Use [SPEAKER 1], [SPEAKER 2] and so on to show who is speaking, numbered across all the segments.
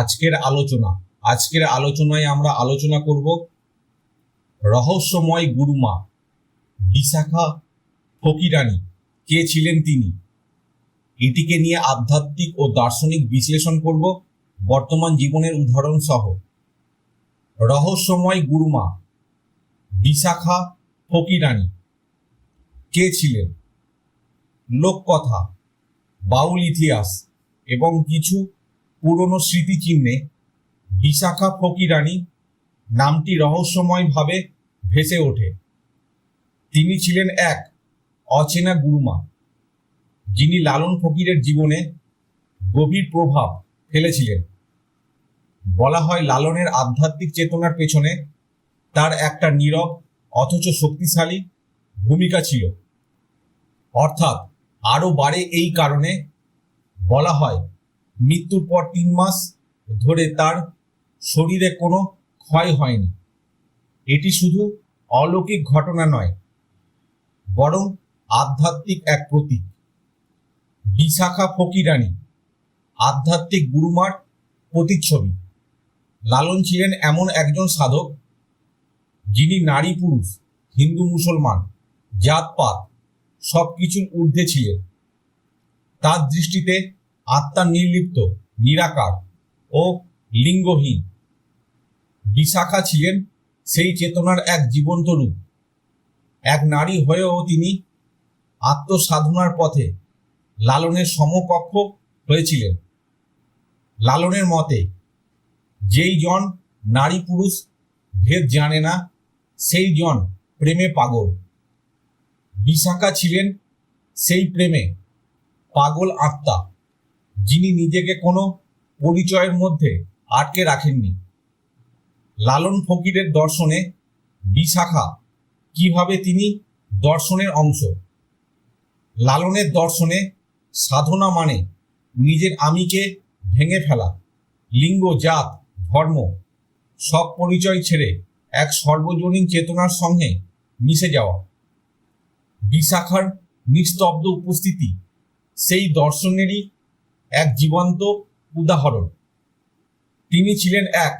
[SPEAKER 1] আজকের আলোচনা। আজকের আলোচনায় আমরা আলোচনা করব রহস্যময় গুরুমা, বিশাখা ফকিরানী। কে ছিলেন তিনি? এটিকে নিয়ে আধ্যাত্মিক ও দার্শনিক বিশ্লেষণ করব বর্তমান জীবনের উদাহরণ সহ। রহস্যময় গুরুমা, বিশাখা ফকিরানী। কে ছিলেন? লোককথা, বাউল ইতিহাস এবং কিছু পুরনো স্মৃতিচিহ্নে বিশাখা ফকিরানী নামটি রহস্যময়ভাবে ভেসে ওঠে। তিনি ছিলেন এক অচেনা গুরুমা, যিনি লালন ফকিরের জীবনে গভীর প্রভাব ফেলেছিলেন। বলা হয় লালনের আধ্যাত্মিক চেতনার পেছনে তার একটা নীরব, অথচ শক্তিশালী ভূমিকা ছিল। অর্থাৎ আরও বাড়ে এই কারণে বলা হয় মৃত্যুর পর তিন মাস ধরে তার শরীরে কোনো ক্ষয় হয়নি। এটি শুধু অলৌকিক ঘটনা নয়, বরং আধ্যাত্মিক এক প্রতীক। বিশাখা ফকিরানী, আধ্যাত্মিক গুরুমার প্রতিচ্ছবি। লালন ছিলেন এমন একজন সাধক যিনি নারী পুরুষ, হিন্দু মুসলমান, জাতপাত সব কিছুর ঊর্ধ্বে ছিলেন। তার দৃষ্টিতে আত্মা নির্লিপ্ত, নিরাকার ও লিঙ্গহীন। বিশাখা ছিলেন সেই চেতনার এক জীবন্ত রূপ। এক নারী হয়েও তিনি আত্মসাধনার পথে লালনের সমকক্ষ হয়েছিলেন। লালনের মতে, যেই জন নারী পুরুষ ভেদ জানে না, সেই জন প্রেমে পাগল। বিশাখা ছিলেন সেই প্রেমে পাগল আত্মা। যিনি নিজেকে কোনো পরিচয়ের মধ্যে আটকে রাখেননি। লালন ফকিরের দর্শনে বিশাখা কীভাবে তিনি দর্শনের অংশ? লালনের দর্শনে সাধনা মানে নিজের আমিকে ভেঙে ফেলা, লিঙ্গ, জাত, ধর্ম, সব পরিচয় ছেড়ে এক সর্বজনীন চেতনার সঙ্গে মিশে যাওয়া। বিশাখার নিস্তব্ধ উপস্থিতি সেই দর্শনেরই এক জীবন্ত উদাহরণ। তিনি ছিলেন এক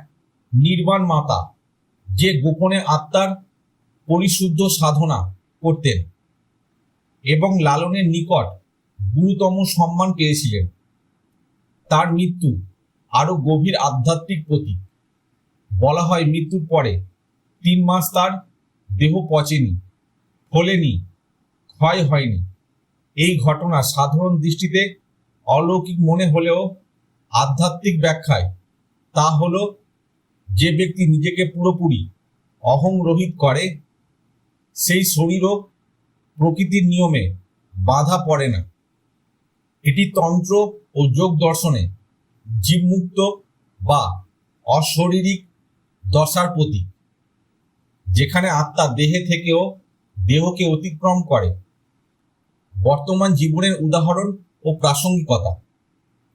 [SPEAKER 1] নির্বাণ মাতা যে গোপনে আত্মার পরিশুদ্ধ সাধনা করতেন এবং লালনের নিকট গুরুতম সম্মান পেয়েছিলেন। তার মৃত্যু আরও গভীর আধ্যাত্মিক প্রতীক। বলা হয় মৃত্যুর পরে তিন মাস তার দেহ পচেনি, ফলেনি, ক্ষয় হয়নি। এই ঘটনা সাধারণ দৃষ্টিতে অলৌকিক মনে হলেও আধ্যাত্মিক ব্যাখ্যায়, তা হলো যে ব্যক্তি নিজেকে পুরোপুরি অহং রহিত করে, সেই শরীরও প্রকৃতির নিয়মে বাধা পড়ে না। এটি তন্ত্র ও যোগ দর্শনে জীবমুক্ত বা অশারীরিক দশার প্রতীক, যেখানে আত্মা দেহে থেকেও দেহকে অতিক্রম করে। বর্তমান জীবনের উদাহরণ ও প্রাসঙ্গিকতা।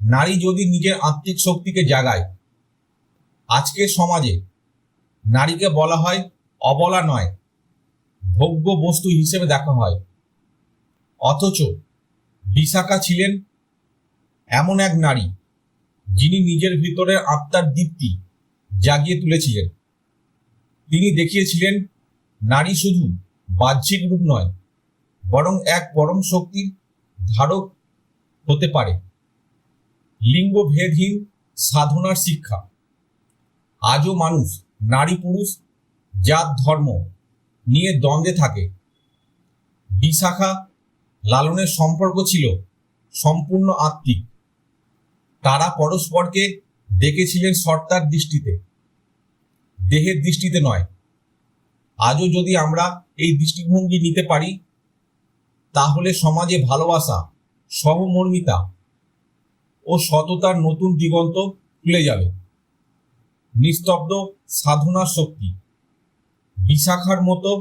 [SPEAKER 1] নারী যদি নিজের আত্মিক শক্তিকে জাগায়, আজকের সমাজে নারীকে বলা হয় অবলা নয়, ভোগ্য বস্তু হিসেবে দেখা হয়। অথচ বিশাখা ছিলেন এমন এক নারী, যিনি নিজের ভিতরে আত্মার দীপ্তি জাগিয়ে তুলেছিলেন। তিনি দেখিয়েছিলেন, নারী শুধু বাহ্যিক রূপ নয়, বরং এক পরম শক্তির ধারক হতে পারে। লিঙ্গ ভেদহীন সাধনার শিক্ষা। আজও মানুষ নারী পুরুষ, জাত, ধর্ম নিয়ে দ্বন্দ্বে থাকে। বিশাখা লালনের সম্পর্ক ছিল সম্পূর্ণ আত্মিক। তারা পরস্পরকে দেখেছিলেন সর্তার দৃষ্টিতে। দেহের দৃষ্টিতে নয়। আজও যদি আমরা এই দৃষ্টিভঙ্গি নিতে পারি, তাহলে সমাজে ভালোবাসা সহমর্মিতা ও সততার নতুন দিগন্ত খুলে যাবে। নিস্তব্ধ সাধনার শক্তি। বিশাখার মতো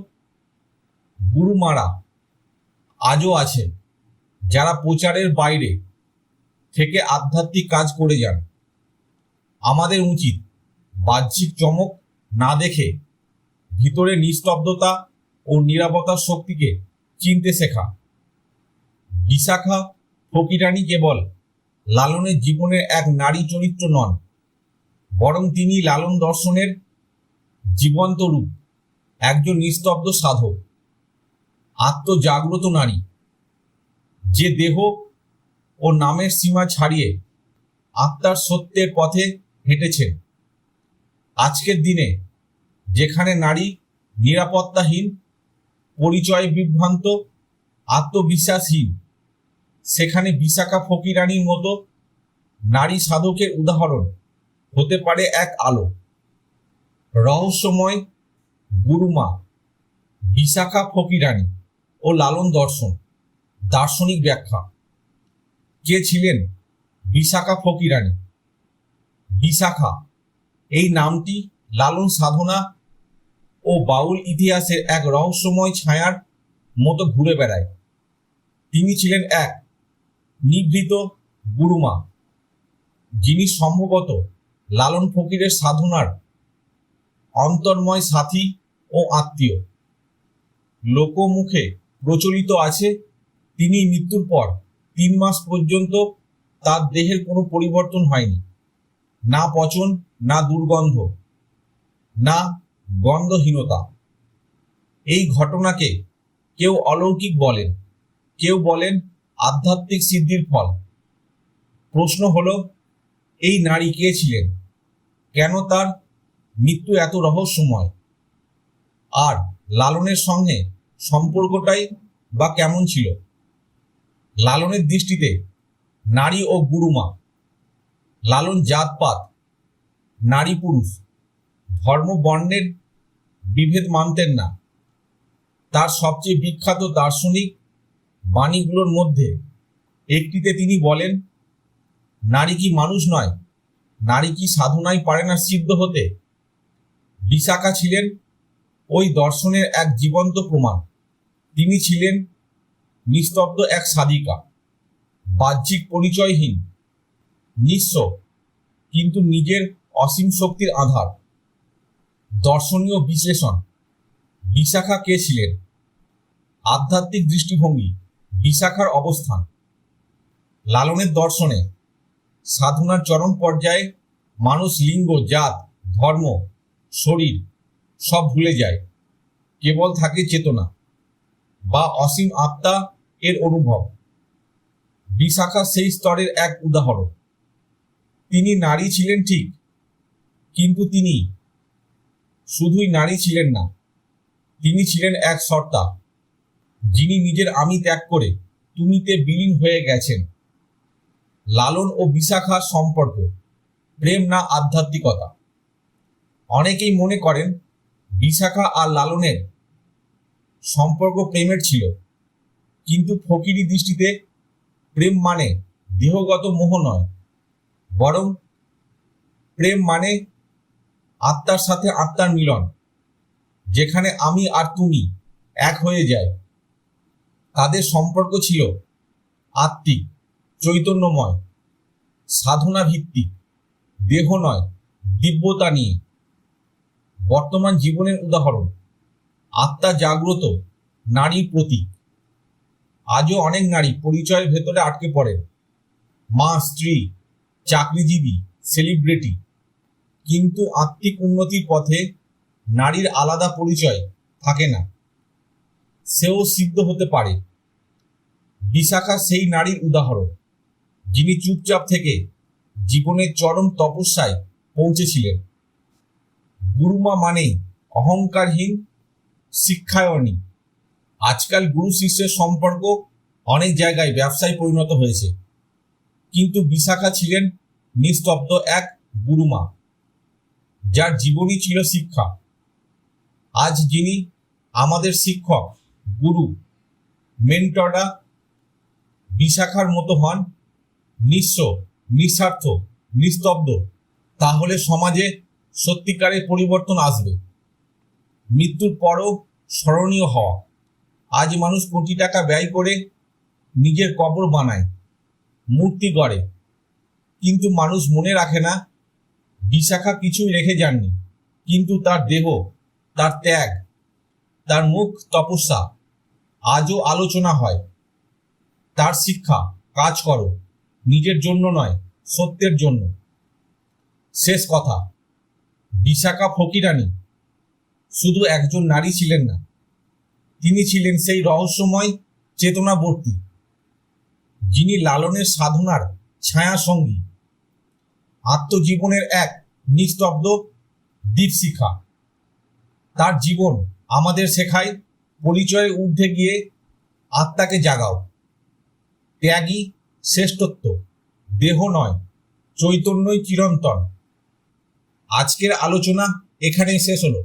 [SPEAKER 1] গুরুমারা আজও আছে যারা প্রচারের বাইরে থেকে আধ্যাত্মিক কাজ করে যান। আমাদের উচিত বাহ্যিক চমক না দেখে ভিতরে নিস্তব্ধতা ও নিরাপত্তার শক্তিকে চিনতে শেখা। বিশাখা ফকিরানী কেবল লালনের জীবনের এক নারী চরিত্র নন, বরং তিনি লালন দর্শনের জীবন্ত রূপ, একজন নিস্তব্ধ সাধক, আত্মজাগ্রত নারী। যে দেহ ও নামের সীমা ছাড়িয়ে আত্মার সত্যের পথে হেঁটেছেন। আজকের দিনে যেখানে নারী নিরাপত্তাহীন, পরিচয় বিভ্রান্ত, আত্মবিশ্বাসহীন সেখানে বিশাখা ফকিরানির মতো নারী সাধকের উদাহরণ হতে পারে এক আলো। রহস্যময় গুরুমা, বিশাখা ফকিরানি ও লালন দর্শন, দার্শনিক ব্যাখ্যা। কে ছিলেন বিশাখা ফকিরানি? বিশাখা, এই নামটি লালন সাধনা ও বাউল ইতিহাসের এক রহস্যময় ছায়ার মতো ঘুরে বেড়ায়। তিনি ছিলেন এক নিভৃত গুরুমা, যিনি সম্ভবত লালন ফকিরের সাধনার অন্তর্ময় সাথী ও আত্মীয়। লোকমুখে প্রচলিত আছে, তিনি মৃত্যুর পর তিন মাস পর্যন্ত তার দেহের কোনো পরিবর্তন হয়নি। না পচন, না দুর্গন্ধ, না গন্ধহীনতা। এই ঘটনাকে কেউ অলৌকিক বলেন, কেউ বলেন আধ্যাত্মিক সিদ্ধির ফল। প্রশ্ন হলো, এই নারী কে ছিলেন? কেন তার মৃত্যু এত রহস্যময়? আর লালনের সঙ্গে সম্পর্কটাই বা কেমন ছিল? লালনের দৃষ্টিতে নারী ও গুরুমা লালন জাতপাত, নারী পুরুষ। ধর্ম বর্ণের বিভেদ মানতেন না। তার সবচেয়ে বিখ্যাত দার্শনিক বাণীগুলোর মধ্যে একটিতে তিনি বলেন, নারী কি মানুষ নয়? নারী কি সাধনায় পারে না সিদ্ধ হতে? বিশাখা ছিলেন ওই দর্শনের এক জীবন্ত প্রমাণ। তিনি ছিলেন নিস্তব্ধ এক সাধিকা, বাহ্যিক পরিচয়হীন, নিঃস্ব, কিন্তু নিজের অসীম শক্তির আধার। দর্শনীয় বিশ্লেষণ, বিশাখা কে ছিলেন? আধ্যাত্মিক দৃষ্টিভঙ্গি বিশাখার অবস্থান। লালনের দর্শনে সাধনার চরম পর্যায়ে মানুষ, লিঙ্গ, জাত, ধর্ম, শরীর সব ভুলে যায়। কেবল থাকে চেতনা বা অসীম আত্মা এর অনুভব। বিশাখা সেই স্তরের এক উদাহরণ। তিনি নারী ছিলেন ঠিক, কিন্তু তিনি শুধুই নারী ছিলেন না, তিনি ছিলেন এক সর্তা যিনি নিজের আমি ত্যাগ করে তুমিতে বিলীন হয়ে গেছেন। লালন ও বিশাখার সম্পর্ক, প্রেম না আধ্যাত্মিকতা। অনেকেই মনে করেন, বিশাখা আর লালনের সম্পর্ক প্রেমের ছিল। কিন্তু ফকিরি দৃষ্টিতে প্রেম মানে দেহগত মোহ নয়, বরং প্রেম মানে আত্মার সাথে আত্মার মিলন, যেখানে আমি আর তুমি এক হয়ে যায় তাদের সম্পর্ক ছিল আত্মিক, চৈতন্যময় সাধনা ভিত্তিক দেহ নয় দিব্যতা নিয়ে। বর্তমান জীবনের উদাহরণ, আত্মা জাগ্রত, নারীর প্রতীক। আজও অনেক নারী পরিচয়ের ভেতরে আটকে পড়েন মা, স্ত্রী, চাকরিজীবী সেলিব্রিটি কিন্তু আত্মিক উন্নতির পথে নারীর আলাদা পরিচয় থাকে না। সেও সিদ্ধ হতে পারে। বিশাখা সেই নারীর উদাহরণ, যিনি চুপচাপ থেকে জীবনের চরম তপস্যায় পৌঁছেছিলেন। গুরুমা মানেই অহংকারহীন শিক্ষায়নী। আজকাল গুরু শিষ্যের সম্পর্ক অনেক জায়গায় ব্যবসায় পরিণত হয়েছে। কিন্তু বিশাখা ছিলেন নিস্তব্ধ এক গুরুমা, যার জীবনই ছিল শিক্ষা। আজ যিনি আমাদের শিক্ষক, গুরু, মেন্টররা বিশাখার মতো হন, নিঃস্ব, নিঃস্বার্থ, নিস্তব্ধ, তাহলে সমাজে সত্যিকারের পরিবর্তন আসবে। মৃত্যুর পরও স্মরণীয় হওয়া। আজ মানুষ কোটি টাকা ব্যয় করে নিজের কবর বানায়, মূর্তি গড়ে। কিন্তু মানুষ মনে রাখে না, বিশাখা কিছুই রেখে যাননি। কিন্তু তার দেহ, তার ত্যাগ, তার মুখ তপস্যা, আজও আলোচনা হয়। তার শিক্ষা, কাজ করো। নিজের জন্য নয়, সত্যের জন্য। শেষ কথা, বিশাখা ফকিরানী। শুধু একজন নারী ছিলেন না, তিনি ছিলেন সেই রহস্যময় চেতনাবর্তী, যিনি লালনের সাধনার ছায়া সঙ্গী আত্মজীবনের এক নিস্তব্ধ দীপশিখা। তার জীবন আমাদের শেখায়, পরিচয়ে ঊর্ধ্বে গিয়ে আত্মাকে জাগাও। ত্যাগী শ্রেষ্ঠত্ব দেহ নয় চৈতন্যই চিরন্তন। আজকের আলোচনা এখানেই শেষ হলো।